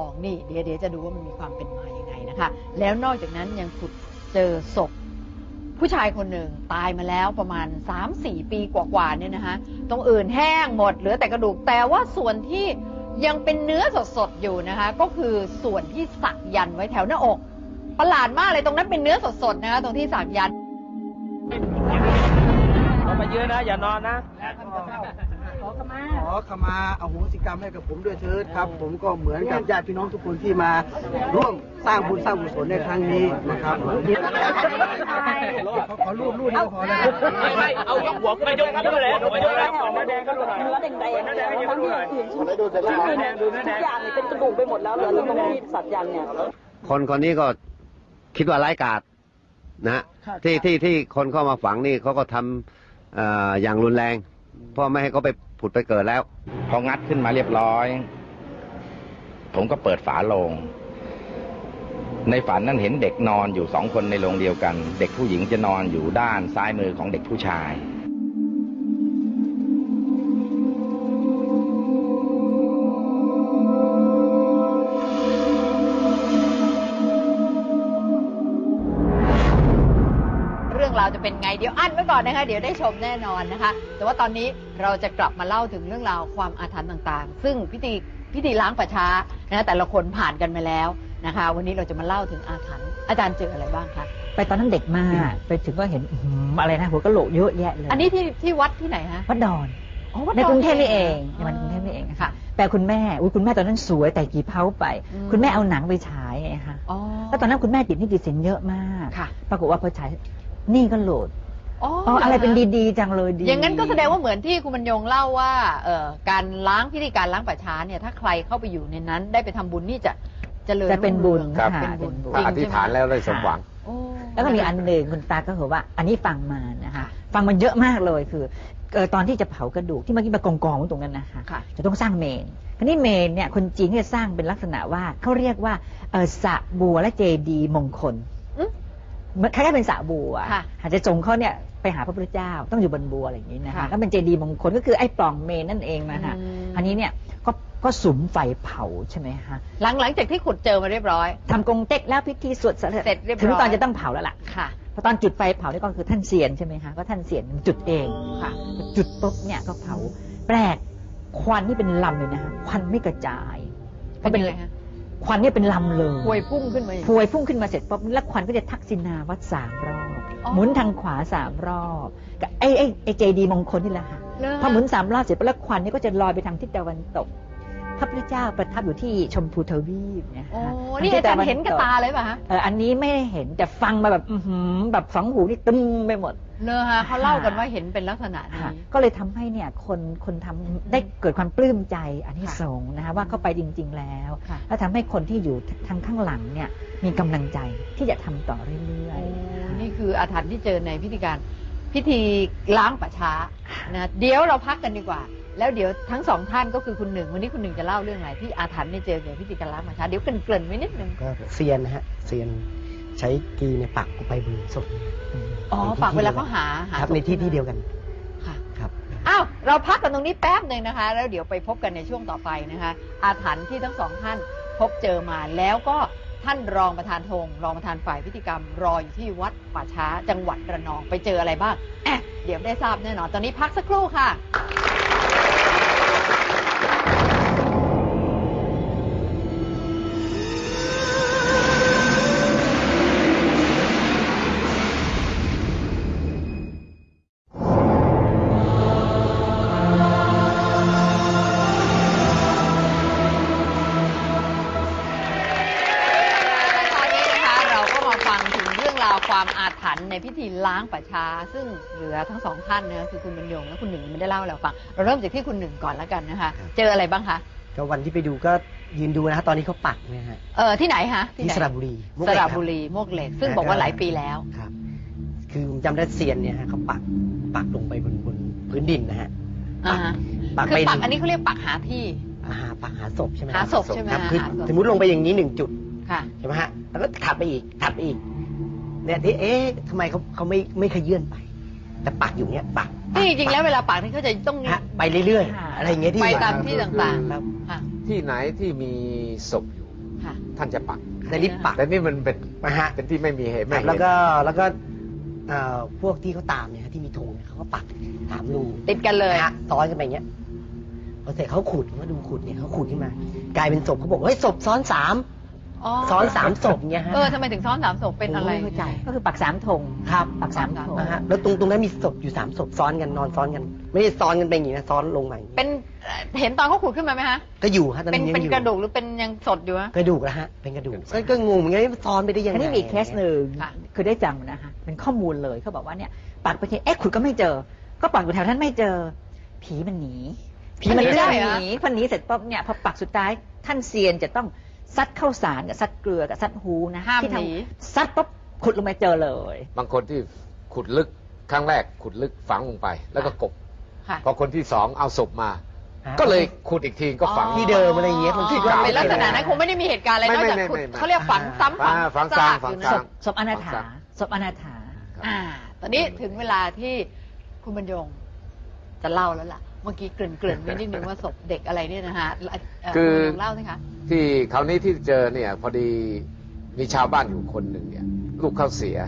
องนี่เดี๋ยวเดี๋ยวจะดูว่ามันมีความเป็นมายังไงนะคะ แล้วนอกจากนั้นยังขุดเจอศพผู้ชายคนหนึ่งตายมาแล้วประมาณ 3-4 ปีกว่าๆเนี่ยนะคะตรงอื่นแห้งหมดเหลือแต่กระดูกแต่ว่าส่วนที่ยังเป็นเนื้อสดๆอยู่นะคะ ก็คือส่วนที่สักยันต์ไว้แถวหน้าอกประหลาดมากเลยตรงนั้นเป็นเนื้อสดๆนะคะตรงที่สักยันต์เอามาเยอะนะ อย่านอนนะ ขอขมาขอขมาเอาโหสิกรรมให้กับผมด้วยเถิดครับ ผมก็เหมือนกับญาติพี่น้องทุกคนที่มาร่วมสร้างบุญสร้างกุศลในครั้งนี้นะครับขอขอรูปรูปนี้ก็พอแล้วครับไม่ไม่เอายกหัวขึ้นมายกขึ้นมาเลยหัวยกแล้วก่อนหน้าแดงก็ดูหน่อยเนื้อแดงๆหน้าแดงก็ยกทั้งดูที่หน่อยอื่นชิ้นชิ้นอื่นเนี่ยทุกอย่างเนี่ยเป็นกระดูกไปหมดแล้วเหลือแต่ตรงที่สัตว์ยันเนี่ยคนคนนี้ก็คิดว่าไร้ายกาดนะฮะที่ที่ที่คนเข้ามาฝังนี่เขาก็ทำเอ่ออย่างรุนแรงเพราะไม่ให้เขาไป ผุดไปเกิดแล้ว พองัดขึ้นมาเรียบร้อย ผมก็เปิดฝาโลง ในฝันนั้นเห็นเด็กนอนอยู่สองคนในโรงเดียวกัน เด็กผู้หญิงจะนอนอยู่ด้านซ้ายมือของเด็กผู้ชาย จะเป็นไงเดี๋ยวอั้นไว้ก่อนนะคะ เดี๋ยวได้ชมแน่นอนนะคะ แต่ว่าตอนนี้เราจะกลับมาเล่าถึงเรื่องราวความอาถรรพ์ต่างๆ ซึ่งพิธีพิธีล้างป่าช้านะแต่ละคนผ่านกันมาแล้วนะคะ วันนี้เราจะมาเล่าถึงอาถรรพ์อาจารย์เจออะไรบ้างคะไปตอนนั้นเด็กมากไปถึงก็เห็นอื้อหืออะไรนะหัวกะโหลกเยอะแยะเลยอันนี้ที่ที่วัดที่ไหนฮะวัดดอนอ๋อวัดในดอนกรุงเทพนี่เองอ๋อในวันกรุงเทพนี่เองนะค่ะคะแต่คุณแม่อุ้ยคุณแม่ตอนนั้นสวยแต่กี่เพ้าไป อืม คุณแม่เอาหนังไปฉายไงคะอ๋อแล้วตอนนั้นคุณแม่ติดหนี่ติดสินเยอะมาก ค่ะ ปรากฏว่าพอฉาย นี่ก็โหลดอ๋ออ๋ออะไรเป็นหคะดีๆจังเลยดีอย่างนั้นก็แสดงว่าเหมือนที่คุณบรรยงเล่าว่าเอ่อการล้างพิธีการล้างป่าช้าเนี่ยถ้าใครเข้าไปอยู่ในนั้น ได้ไปทำบุญนี่จะเจริญจะเป็นบุญรุ่งครัเรืองบเป็นบุญเป็นบุญจริง อธิษฐานใช่ไหมแล้วได้สมหวัง โอ้แล้วก็มีอันหนึ่งคุณตาก็บอกว่า อันนี้ฟังมานะคะ ฟังมันเยอะมากเลยคือเอ่อตอนที่จะเผากระดูกที่เมื่อกี้มากองกองๆไว้ตรงนั้นนะคะ ค่ะ จะต้องสร้างเมนคราวนี้เมนเนี่ยคนจีนเนี่ยสร้างเป็นลักษณะว่าเขาเรียกว่าเอ่อสระบัวและเจดีย์มงคล อืม เหมือนคล้ายๆเป็นสระบัวค่ะอาจจะจงเขาเนี่ยไปหาพระพุทธเจ้าต้องอยู่บนบัวอะไรอย่างนี้นะคะค่ะแล้วเป็นเจดีย์มงคลก็คือไอ้ปล่องเมนนั่นเองนะคะอืม อันนี้เนี่ยก็ก็สุมไฟเผาใช่ไหมคะหลังหลังจากที่ขุดเจอมาเรียบร้อย ทำกงเต็กแล้วพิธีสวดเสร็จเรียบร้อย ถึงตอนจะต้องเผาแล้วล่ะค่ะพอตอนจุดไฟเผานี่ก็คือท่านเสียนใช่ไหมคะก็ท่านเสียนจุดเองค่ะ จุดปุ๊บเนี่ยก็เผาแปลกควันนี่เป็นลำเลยนะคะควันไม่กระจาย เป็นยังไงฮะ ควันเนี่ยเป็นลำเลยพวยพุ่งขึ้นมาอย่างพวยพุ่งขึ้นมาเสร็จปุ๊บแล้วควันก็จะทักษิณาวัดสามรอบ อ๋อ หมุนทางขวาสามรอบกับไอ้ไอ้ไอ้เจดีย์มงคลนี่แหละค่ะเลอพอหมุนสามรอบเสร็จปุ๊บแล้วควันนี่ก็จะลอยไปทางทิศตะวันตก พระพุทธเจ้าประทับอยู่ที่ชมพูทวีปเนยโอ้คะนี่อาจารย์เห็นกับตาเลยป่ะฮะเอออันนี้ไม่ได้เห็นแต่ฟังมาแบบอื้อหือแบบสองหูนี่ตึมไปหมด เลอฮะเขาเล่ากันว่าเห็นเป็นลักษณะนี้ ค่ะก็เลยทำให้เนี่ยคนคนทำได้เกิดความปลื้มใจอันนี้สงส์นะคะว่าเข้าไปจริง ๆ แล้วค่ะ แล้วทำให้คนที่อยู่ทางข้างหลังเนี่ยมีกำลังใจที่จะทำต่อเรื่อยโอ้ๆค่ะนี่คืออาถรรพ์ที่เจอในพิธีการพิธีล้างป่าช้านะเดี๋ยวเราพักกันดีกว่า แล้วเดี๋ยวทั้งสองท่านก็คือคุณหนึ่ง วันนี้คุณหนึ่งจะเล่าเรื่องอะไรที่อาถรรพ์เนี่ยเจอเกี่ยวกับพิธีการล้างป่าช้าเดี๋ยวเกริ่นๆไว้นิดนึงก็เซียนนะฮะเซียนใช้กีเนี่ยปักไปบนศพอ๋อฝากเวลาเขาหาหาครับศพในที่ที่เดียวกันค่ะ ครับอ้าวเราพักกันตรงนี้แป๊บหนึ่งนะคะ แล้วเดี๋ยวไปพบกันในช่วงต่อไปนะคะ อาถรรพ์ที่ทั้งสองท่านพบเจอมาแล้วก็ท่านรองประธานธงรองประธานฝ่ายพิธีกรรม รออยู่ที่วัดป่าช้าจังหวัดระนองไปเจออะไรบ้างแอะเดี๋ยวได้ทราบแน่นอนตอนนี้พักสักครู่ค่ะ ความอาถรรพ์ในพิธีล้างป่าช้า ซึ่งเหลือทั้งสองท่านนะคือคุณบรรยงและคุณหนึ่งยังไม่ได้เล่าให้เราฟังเราเริ่มจากที่คุณหนึ่งก่อนแล้วกันนะคะครับเจออะไรบ้างคะก็วันที่ไปดูก็ยืนดูนะฮะตอนนี้เขาปักเนี่ยฮะเออที่ไหนคะที่ไหนสระบุรีมุกสเหล็กระคบุรีโมกเหล็ก ซึ่งบอกว่าหลายปีแล้ว ครับ คือผมจำได้เซียนเนี่ยฮะเขาปักปักลงไปบนบนพื้นดินนะฮะ อ่าฮะปักคือไปปักอันนี้เขาเรียกปักหาที่อาหาปักหาศพใช่ไหมหาศพใช่ไหมครับฮะคือหาศพ สมมติลงไปอย่างนี้หนึ่งจุดค่ะ ใช่ไหมฮะแล้วก็ถัดไปอีกถัดไปอีก เนี่ยที่เอ๊ะทำไมเขาเขาไม่ไม่ขยื่นไป แต่ปักอยู่เนี่ยปักที่จริงๆแล้วเวลาปักนี่เขาจะต้อง ฮะไปเรื่อยๆ อะไรอย่างเงี้ยที่ไปเห็นตามที่ต่างครับๆค่ะที่ไหนที่มีศพอยู่ ค่ะ ท่านจะปัก ในลิฟต์ปัก แต่นี่มันเป็นนะฮะ เป็นที่ไม่มีเหตุคไม่รับเห็น แล้วก็แล้วก็เอ่อพวกที่เขาตามเนี่ยที่มีธงเนี่ยเขาก็ปักตามรูติดกันเลย นะฮะซ้อนกันไปอย่างเงี้ยพอเสร็จเขาขุดเขาดูขุดเนี่ยเขาขุดขึ้นมา กลายเป็นศพเขาบอกว่าเฮ้ยศพซ้อนสามอ๋อ ซ้อนสามศพเนี่ยฮะเออทำไมถึงซ้อนสามศพเป็นอะไรผมไม่เข้าใจ ก็คือปักสามธงครับ ปักสามธงนะฮะแล้วตรงตรงนั้นมีศพอยู่สามศพซ้อนกันนอนซ้อนกัน ไม่ได้ซ้อนกันไปอย่างนี้นะซ้อนลงมาอย่างนี้เป็นเอ่อเห็นตอนเขาขุดขึ้นมาไหมฮะ ก็อยู่ฮะตอนเป็นนี้ยังเป็นอยู่กระดูกหรือเป็นยังสดอยู่ฮะ กระดูกนะฮะเป็นกระดูกก็ก็งงเหมือนกันว่าซ้อนไปได้ยังไงอันนี้มีอีกเคสหนึ่งค่ะ คือได้จำนะคะเป็นข้อมูลเลยเขาบอกว่าเนี่ยปักไปทีเอ๊ะขุดก็ไม่เจอ ก็ปักอยู่แถวนั้นไม่เจอ ผีมันหนีผีมันหนีเลื่ได้อนเหรอ หนีพอหนีเสร็จปุ๊บเนี่ยพอปักสุดท้ายท่านเซียนจะต้อง ซัดข้าวสารกับซัดเกลือกับซัดฮูนะห้ามที่หนีทำซัดปุ๊บขุดลงมาเจอเลย บางคนที่ขุดลึกครั้งแรกขุดลึกฝังลงไป แล้วก็กบค่ะ พอคนที่สองเอาศพมาฮะก็เลยขุดอีกทีก็ฝัง ที่เดิมอะไรอย่างเงี้ยคนที่อ๋อเก่า เป็นลักษณะนั้นคงไม่ได้มีเหตุการณ์อะไรไม่นอกจากไม่ขุดไม่ไม่เขาเรียกฝังซ้ำฝังอ่าฝังซากซ้ำฝัองยู่ซ้นะศพอนาถา ครับศพอนาถาอ่า ตอนนี้ถึงเวลาที่คุณบรรยงจะเล่าแล้วล่ะ เมื่อกี้เกริ่นเกริ่นๆไว้นิดนึงว่าศพเด็กอะไรเนี่ยนะฮะเอ่อคือ ณบรรยงเล่าสิคะ ที่คราวนี้ที่เจอเนี่ย พอดีมีชาวบ้านอยู่คนหนึ่งเนี่ย ลูกเขาเสีย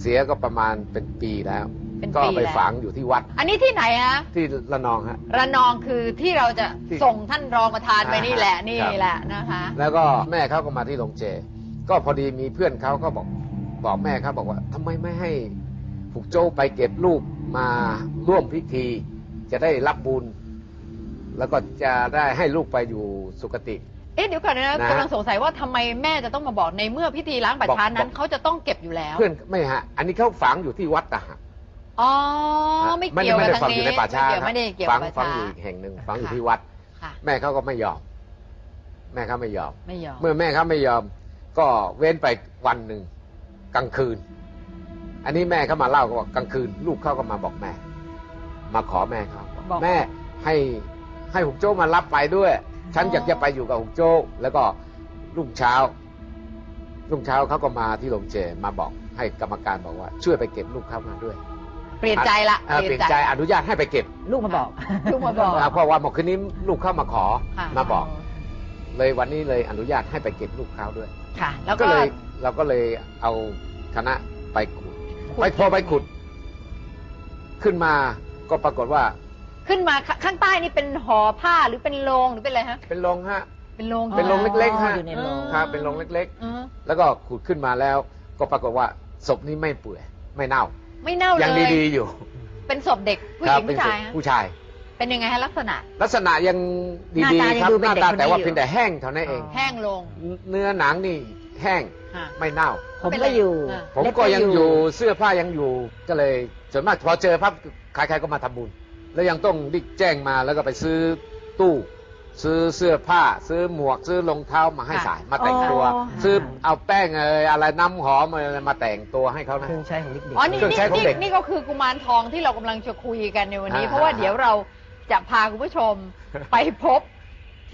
เสียก็ประมาณเป็นปีแล้ว เป็นปีก็ไปแล้ว ฝังอยู่ที่วัดอันนี้ที่ไหนฮะที่ละนองฮะ ระนองคือที่เราจะที่ส่งท่านรองประธานไปนี่แหละอ่าฮะ นี่ครับแหละนะคะ แล้วก็แม่เขาก็มาที่โรงเจ ก็พอดีมีเพื่อนเขาก็บอกบอกแม่เขาบอกว่าทำไมไม่ให้ผูกโจ้ไปเก็บลูกมาร่วมพิธี จะได้รับบุญ แล้วก็จะได้ให้ลูกไปอยู่สุคติ เอ๊ะเดี๋ยวก่อนนะนะกำลังสงสัยว่าทำไมแม่จะต้องมาบอกในเมื่อพิธีล้างป่าช้านั้บนอก เขาจะต้องเก็บอยู่แล้ว เพื่อนไม่ฮะ อันนี้เขาฝังอยู่ที่วัดนะฮะอ๋อ ไม่เกี่ยวไม่กับได้ทางฝังอนี้ยู่ในป่าช้าไม่ได้เกี่ยวฝักับงป่าฝังช้า อยู่อีกแห่งหนึ่งฝังอยู่ค่ะ ที่วัด ค่ะ แม่เขาก็ไม่ยอม แม่เขาไม่ยอม ไม่ยอมเมื่อแม่เขาไม่ยอม ก็เว้นไปวันหนึ่งกลางคืน อันนี้แม่เขามาเล่าก็บอกกลางคืน ลูกเขาก็มาบอกแม่ มาขอแม่เขาบอกบอกแม่ให้ให้หุกโจ้มารับไปด้วย ฉันอ๋อออยากจะไปอยู่กับหุกโจ้แล้วก็รุ่งเช้า รุ่งเช้าเขาก็มาที่โรงเจมาบอกให้กรรมการบอกว่า ช่วยไปเก็บลูกเขามาด้วยเปลี่ยนใจละอ่าเปลี่ยนใจอนุญาตให้ไปเก็บ ลูกมาบอก ลูกมาบอกอ่าเพราะว่าเมื่อคืนนี้ลูกเข้ามาขอค่ะมาบอก เลยวันนี้เลยอนุญาตให้ไปเก็บลูกเขาด้วย ค่ะ แล้วก็ก็เลยเราก็เลยเอาคณะไปขุดขุดไปพอไปขุด ขึ้นมาก็ปรากฏว่า ขึ้นมาขข้างใต้นี่เป็นห่อผ้าหรือเป็นโลงหรือเป็นอะไรฮะ เป็นโรงฮะ เป็นโลงเป็นโรงเล็กๆฮะอยู่ในโรง ครับเป็นโรงเล็กเออๆแล้วก็ขุดขึ้นมาแล้ว ก็ปรากฏว่าศพนี้ไม่เปื่อยไม่เน่า ไม่เน่าเลยังยดีๆอยู่เป็นศพเด็กผู้หครัญิงเป็นผู้ศชาพยฮะผู้ชาย เป็นยังไงฮะลักษณะ ลักษณะยังหน้าดีตาๆยังครับดูหเป็นน้าเด็กคนนี้ตาแต่ว่าอยู่ เพียงแต่แห้งเท่านั้นเอง แห้งลงเนื้อหนังนี่แห้งฮะไม่เน่า ผมก็อยู่อ่าผมเล็บก็ยังอยู่เสื้อผ้ายังอยู่ก็เลยส่วนมากพอเจอพับใครๆก็มาทำบุญ แล้วยังต้องรีบแจ้งมาแล้วก็ไปซื้อตู้ ซื้อเสื้อผ้า ซื้อหมวกซื้อรองเท้ามาให้ค่ะใส่มาแต่งตัว อ๋อ ซื้อเอาแป้งเอยอะไรน้ำหอมอะไรมาแต่งตัวให้เขานะ เครื่องใช้ของเด็กๆ อ๋อนี่เครื่องนี่ใช้ของนี่เด็กนี่ก็คือกุมารทองที่เรากำลังจะคุยกันในวันนี้ อ่าเพราะว่าเดี๋ยวเราจะพาคุณผู้ชมไปพบ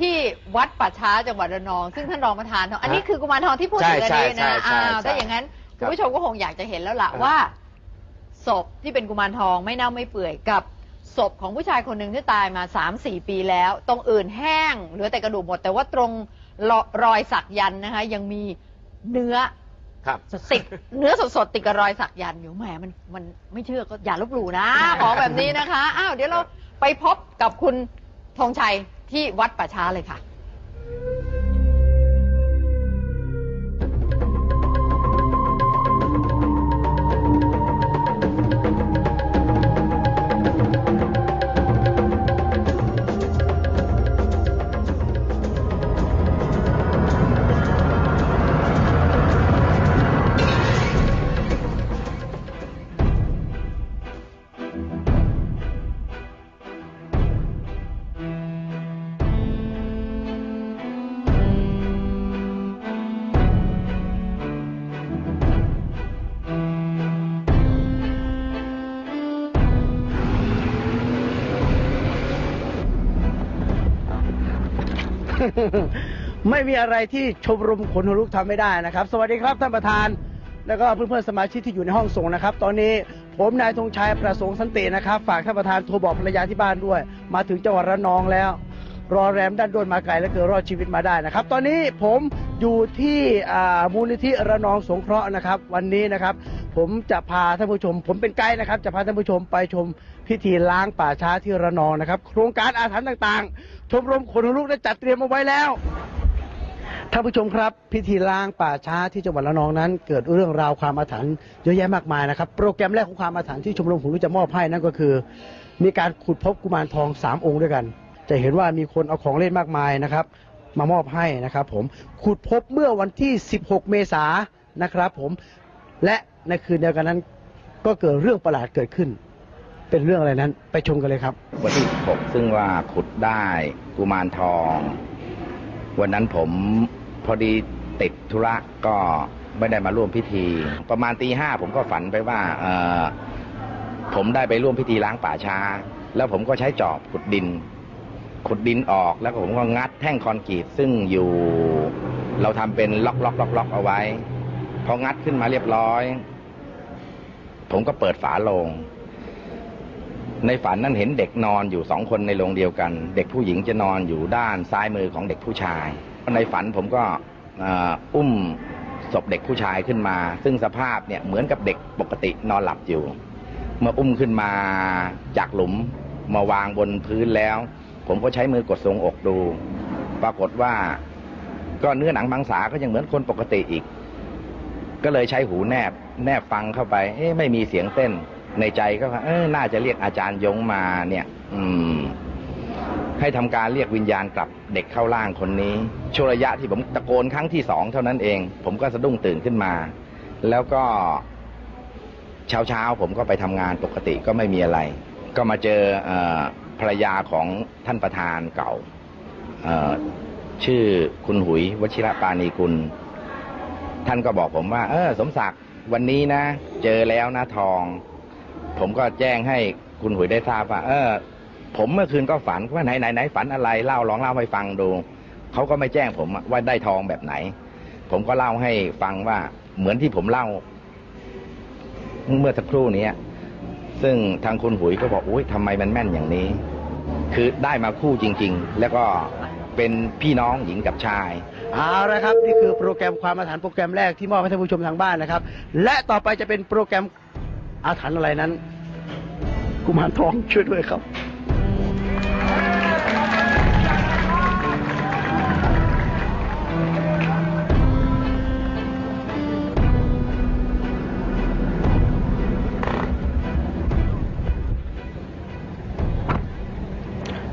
ที่วัดป่าช้าจังหวัดระนอง ซึ่งท่านรองประธานทองอันนี้คือกุมารทองที่พูดถึงอันนี้ใช่นะใช่ใช่อ้าวใช่ถ้าอย่างนั้นคคุรับณผู้ชมก็คงอยากจะเห็นแล้วล่ะอ่า ว่าศพที่เป็นกุมารทองไม่เน่าไม่เปื่อยกับ ศพของผู้ชายคนหนึ่งที่ตายมาสามสี่ปีแล้ว ตรงอื่นแห้งเหลือแต่กระดูกหมด แต่ว่าตรงรอรอยสักยันต์นะคะ ยังมีเนื้อครับ ติดเนื้อสดๆติดกับรอยสักยันต์อยู่แหมมันมันไม่เชื่อก็อย่าลบหลู่นะของแบบนี้นะคะอ้าวเดี๋ยวเราไปพบกับคุณธงชัยที่วัดป่าช้าเลยค่ะ ไม่มีอะไรที่ชมรมขนหัวลุกทำไม่ได้นะครับ สวัสดีครับท่านประธาน แล้วก็เพื่อนๆสมาชิกที่อยู่ในห้องส่งนะครับ ตอนนี้ผมนายธงชัยประสงค์สันตินะครับ ฝากท่านประธานโทรบอกภรรยาที่บ้านด้วย มาถึงจังหวัดระนองแล้ว รอแรมด้านด้นมาไกลและเกิดรอดชีวิตมาได้นะครับ ตอนนี้ผมอยู่ที่มูลนิธิระนองสงเคราะห์นะครับ วันนี้นะครับ ผมจะพาท่านผู้ชม ผมเป็นไกด์นะครับ จะพาท่านผู้ชมไปชมพิธีล้างป่าช้าที่ระนองนะครับ โครงการอาถรรพ์ต่างๆ ชมรมคนลุกได้จัดเตรียมเอาไว้แล้วท่านผู้ชมครับ พิธีล้างป่าช้าที่จังหวัดระนองนั้น เกิดเรื่องราวความอาถรรพ์เยอะแยะมากมายนะครับ โปรแกรมแรกของความอาถรรพ์ที่ชมรมผมรู้จะมอบให้นั่นก็คือ มีการขุดพบกุมารทองสามองค์ด้วยกัน จะเห็นว่ามีคนเอาของเล่นมากมายนะครับมามอบให้นะครับผมขุดพบเมื่อวันที่ 16 เมษายนนะครับผมและ ในคืนเดียวกันนั้น ก็เกิดเรื่องประหลาดเกิดขึ้น เป็นเรื่องอะไรนั้น ไปชมกันเลยครับ วันที่6ซึ่งว่าขุดได้กุมารทอง วันนั้นผมพอดีติดธุระก็ไม่ได้มาร่วมพิธี ประมาณตีห้าผมก็ฝันไปว่าเออผมได้ไปร่วมพิธีล้างป่าช้า แล้วผมก็ใช้จอบขุดดิน ขุดดินออกแล้วก็ผมก็งัดแท่งคอนกรีตซึ่งอยู่ เราทำเป็นล็อกล็อกล็อกล็อกเอาไว้พองัดขึ้นมาเรียบร้อย ผมก็เปิดฝาโลง ในฝันนั้นเห็นเด็กนอนอยู่สองคนในโรงเดียวกัน เด็กผู้หญิงจะนอนอยู่ด้านซ้ายมือของเด็กผู้ชาย ในฝันผมก็อออุ้มศพเด็กผู้ชายขึ้นมา ซึ่งสภาพเนี่ยเหมือนกับเด็กปกตินอนหลับอยู่ เมื่ออุ้มขึ้นมาจากหลุมมาวางบนพื้นแล้ว ผมก็ใช้มือกดทรงอกดู ปรากฏว่าก็เนื้อหนังมังสาก็ยังเหมือนคนปกติอีก ก็เลยใช้หูแนบแนบฟังเข้าไป เอ๊ะไม่มีเสียงเต้นในใจก็เออน่าจะเรียกอาจารย์ยงมาเนี่ย อืม ให้ทำการเรียกวิญญาณกลับเด็กเข้าร่างคนนี้ช่วงระยะที่ผมตะโกนครั้งที่สองเท่านั้นเอง ผมก็สะดุ้งตื่นขึ้นมา แล้วก็เช้าเช้าๆผมก็ไปทำงานปกติก็ไม่มีอะไร ก็มาเจอเอภรรยาของท่านประธานเก่าเอชื่อคุณหุยวชิระปานีกุล ท่านก็บอกผมว่า เออ สมศักดิ์วันนี้นะ เจอแล้วนะทอง ผมก็แจ้งให้คุณหุยได้ทราบว่า เออ ผมเมื่อคืนก็ฝันว่าไหนไหนไหนฝันอะไรเล่าลองเล่าให้ฟังดูเขาก็ไม่แจ้งผมว่าได้ทองแบบไหน ผมก็เล่าให้ฟังว่าเหมือนที่ผมเล่า เมื่อสักครู่นี้ซึ่งทางคุณหุยก็บอกอุ้ยทำไมมันแม่นอย่างนี้ คือได้มาคู่จริง ๆ แล้วก็ เป็นพี่น้องหญิงกับชาย เอาละครับ นี่คือโปรแกรมความอาถรรพ์โปรแกรมแรกที่มอบให้ท่านผู้ชมทางบ้านนะครับ และต่อไปจะเป็นโปรแกรมอาถรรพ์อะไรนั้น กุมารทองช่วยด้วยครับ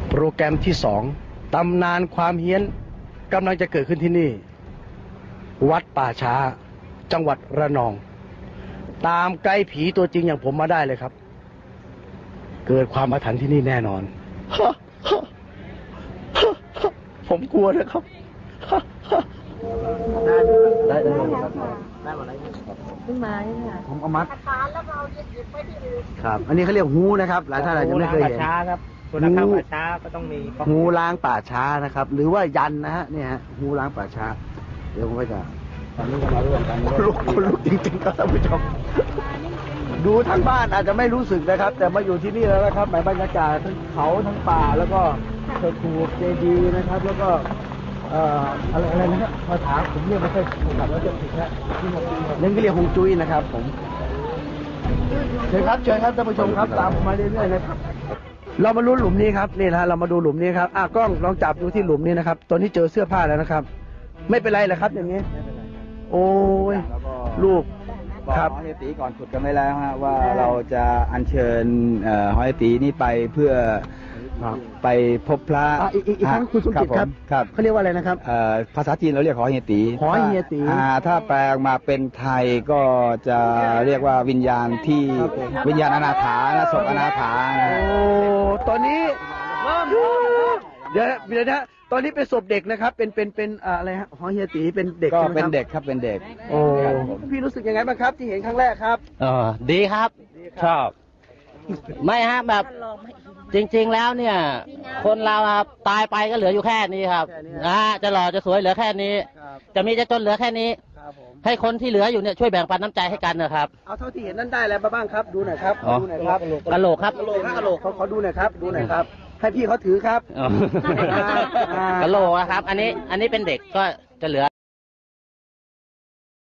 โปรแกรมที่สอง ตำนานความเฮี้ยนกำลังจะเกิดขึ้นที่นี่ วัดป่าช้า จังหวัดระนอง ตามไกด์ผีตัวจริงอย่างผมมาได้เลยครับ เกิดความอาถรรพ์ที่นี่แน่นอนผมกลัวนะครับได้ได้ครับได้มาได้ขึ้นมาผมเอามัดครับ อันนี้เขาเรียกฮูนะครับ หลายท่านอาจจะไม่เคยเห็นช้าครับ คุณธรรมป่าช้าก็ต้องมีงูล้างป่าช้านะครับ หรือว่ายันนะฮะเนี่ยฮะงูล้างป่าช้า เดี๋ยวผมก็จะตอนนี้ก็มาร่วมกันลุกคนลุกจริงๆครับท่านผู้ชมดูทางบ้านอาจจะไม่รู้สึกนะครับ แต่มาอยู่ที่นี่แล้วนะครับหมายบรรยากาศทั้งเขาทั้งป่าแล้วก็เธอคูเจดีย์นะครับ แล้วก็เอ่ออะไรอะไรนะฮะภาษาผมเรียกไม่ค่อยถูกแล้วจะผิดนะนั่นก็เรียกฮงจุ้ยนะครับ ผมเชิญครับเชิญครับท่านผู้ชมครับตามผมมาเรื่อยๆนะครับ เรามาลุ้นหลุมนี้ครับนี่นะฮะเรามาดูหลุมนี้ครับอะกล้องลองจับดูที่หลุมนี้นะครับ ตอนนี้เจอเสื้อผ้าแล้วนะครับ ไม่เป็นไรเหรอครับ อย่างนี้ โอ้ยลูก บอกครับ ฮอยตีก่อนขุดกันไว้แล้วฮะว่าเราจะอัญเชิญเอ่อฮอยตีนี่ไปเพื่อ ครับไปพบพระอะอีกอีกอีกครั้งคุณสมจิตครับผมครับเขาเรียกว่าอะไรนะครับ เอ่อภาษาจีนเราเรียกหอเฮียตีหอเฮียตี อ่าถ้าแปลออกมาเป็นไทยก็จะเรียกว่าวิญญาณที่วิญญาณอนาถานะศพอนาถานะฮะโอ้ตอนนี้เดี๋ยวเดี๋ยวนะตอนนี้เป็นศพเด็กนะครับ เป็น เป็น เป็นอ่าอะไรฮะหอเฮียตีเป็นเด็กก็ใช่ไหมเป็นครับเด็กครับเป็นเด็ก โอ้พี่รู้สึกยังไงบ้างครับ ที่เห็นครั้งแรกครับ เออดีครับ ชอบ ไม่ฮะแบบ จริงๆแล้วเนี่ย คนเราครับตายไปก็เหลืออยู่แค่นี้ครับแค่นี้นะฮะจะหล่อจะสวยเหลือแค่นี้ ครับจะมีจะจนเหลือแค่นี้ ครับผมให้คนที่เหลืออยู่เนี่ยช่วยแบ่งปันน้ำใจให้กันนะครับ เอาเท่าที่เห็นนั่นได้อะไรมาบ้างครับ ดูหน่อยครับอ๋อ ดูหน่อยครับกะโหลกครับ กะโหลกฮะกะโหลกเขาขอดูหน่อยครับ ดูหน่อยครับ ให้พี่เขาถือครับกระโหลกนะครับ อันนี้อันนี้เป็นเด็กก็จะเหลือ